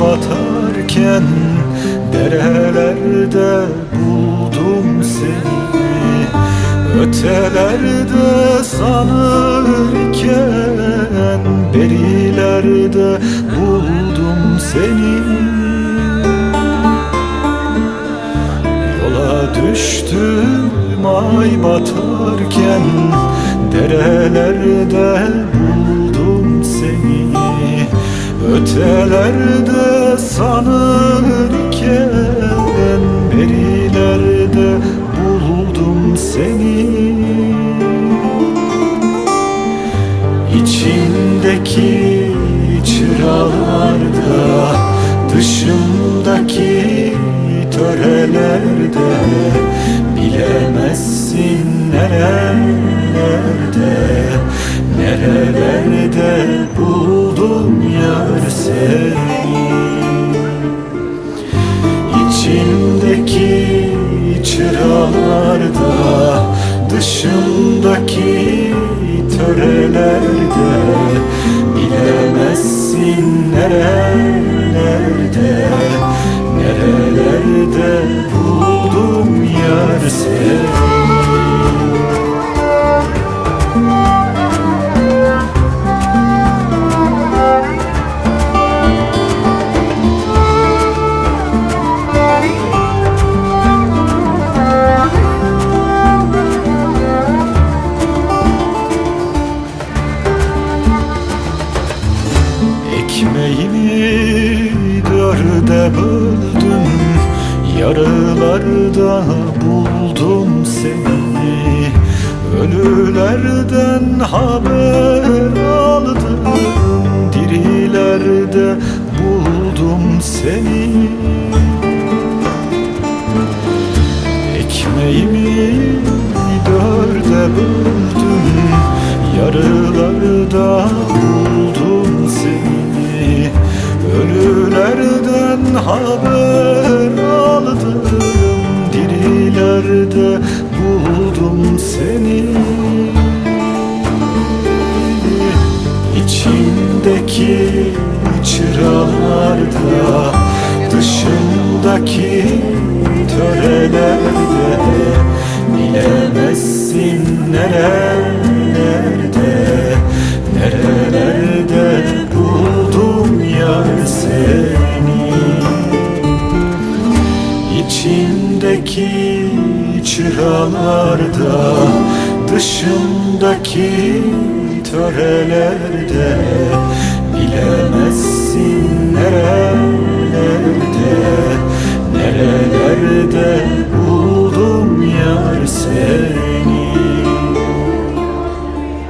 batarken Derelerde buldum seni. Ötelerde sanırken Berilerde buldum seni. Yola düştüm ay batarken Derelerde buldum Ötelerde sanırken Berilerde buldum seni. İçimdeki çıralarda Dışımdaki törelerde Bilemezsin nerelerde Nerelerde buldum yar seni İçimdeki çıralarda Dışımdaki törelerde Bilemezsin nerelerde Ekmeğimi dörde böldüm Yarılarda buldum seni. Ölülerden haber aldım Dirilerde buldum seni. Ekmeğimi dörde böldüm Yarılarda buldum haber aldım. Dirilerde buldum seni. İçimdeki çıralarda Dışımdaki törelerde içindeki çıralarda Dışındaki törelerde Bilemezsin nerelerde Nerelerde buldum yar seni.